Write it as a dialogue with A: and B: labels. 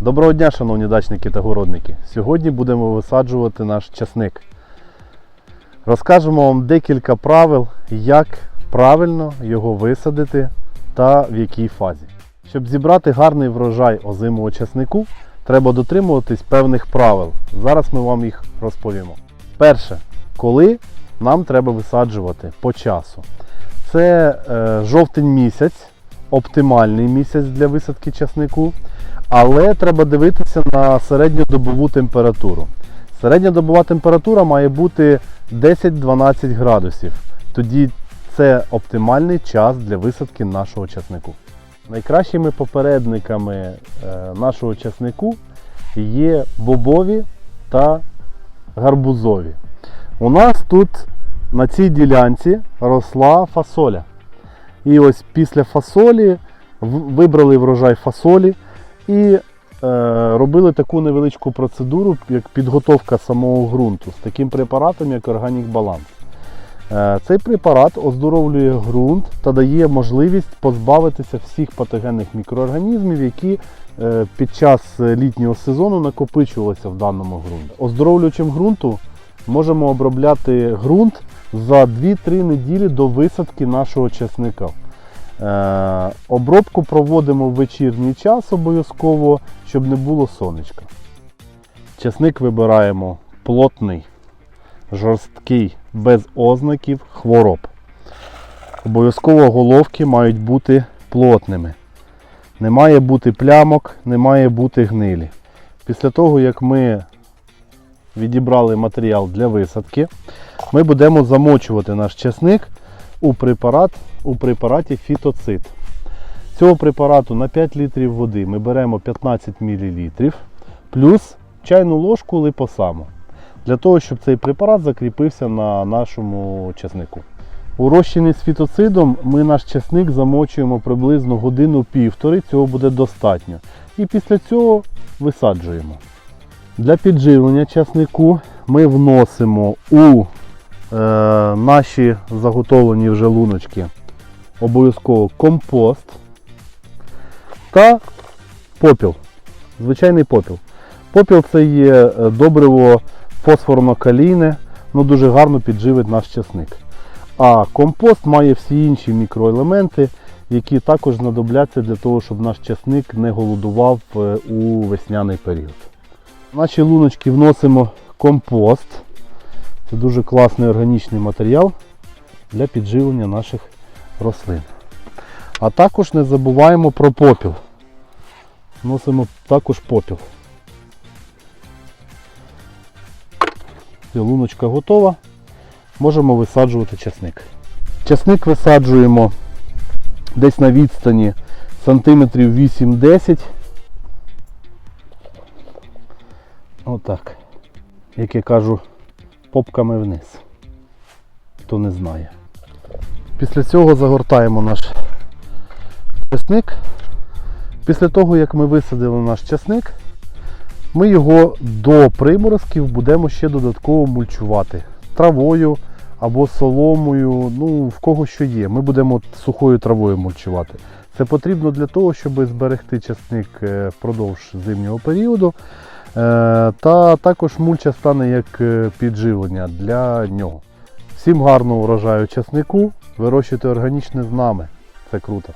A: Доброго дня, шановні дачники та городники. Сьогодні будемо висаджувати наш часник. Розкажемо вам декілька правил, як правильно його висадити та в якій фазі. Щоб зібрати гарний врожай озимого часнику, треба дотримуватись певних правил. Зараз ми вам їх розповімо. Перше, коли нам треба висаджувати по часу. Це е, жовтень місяць, оптимальний місяць для висадки часнику. Але треба дивитися на середньодобову температуру. Середньодобова температура має бути 10-12 градусів. Тоді це оптимальний час для висадки нашого часнику. Найкращими попередниками е, нашого часнику є бобові та гарбузові. У нас тут на цій ділянці росла фасоля. І ось після фасолі вибрали врожай фасолі і е, робили таку невеличку процедуру, як підготовка самого ґрунту з таким препаратом, як Organic Balance. Е, цей препарат оздоровлює ґрунт та дає можливість позбавитися всіх патогенних мікроорганізмів, які е, під час літнього сезону накопичувалися в даному ґрунті. Оздоровлюючим ґрунту можемо обробляти ґрунт за 2-3 неділі до висадки нашого чесника. Е, обробку проводимо в вечірній час обов'язково, щоб не було сонечка. Чесник вибираємо плотний, жорсткий, без ознаків хвороб. Обов'язково головки мають бути плотними. Не має бути плямок, не має бути гнилі. Після того, як ми відібрали матеріал для висадки, ми будемо замочувати наш чесник у препарат у препараті фітоцит. Цього препарату на 5 літрів води ми беремо 15 мл плюс чайну ложку липосаму. Для того, щоб цей препарат закріпився на нашому чеснику. У розчині з фітоцидом ми наш чесник замочуємо приблизно годину-півтори, цього буде достатньо. І після цього висаджуємо. Для підживлення часнику ми вносимо у е, наші заготовлені вже луночки обов'язково компост та попіл. Звичайний попіл. Попіл це є е, добриво фосфорно-калійне, ну дуже гарно підживить наш часник. А компост має всі інші мікроелементи, які також знадобляться для того, щоб наш часник не голодував е, у весняний період. В наші луночки вносимо компост. Це дуже класний органічний матеріал для підживлення наших рослин. А також не забуваємо про попіл. Вносимо також попіл. Луночка готова. Можемо висаджувати часник. Часник висаджуємо десь на відстані сантиметрів 8-10. Отак. Як я кажу, попками вниз. Хто не знає. Після цього загортаємо наш часник. Після того, як ми висадили наш часник, ми його до приморозків будемо ще додатково мульчувати травою або соломою, ну в кого що є. Ми будемо сухою травою мульчувати. Це потрібно для того, щоб зберегти часник е, впродовж зимнього періоду. Е, Та також мульча стане як е, підживлення для нього. Всім гарного урожаю часнику, вирощуйте органічне з нами. Це круто.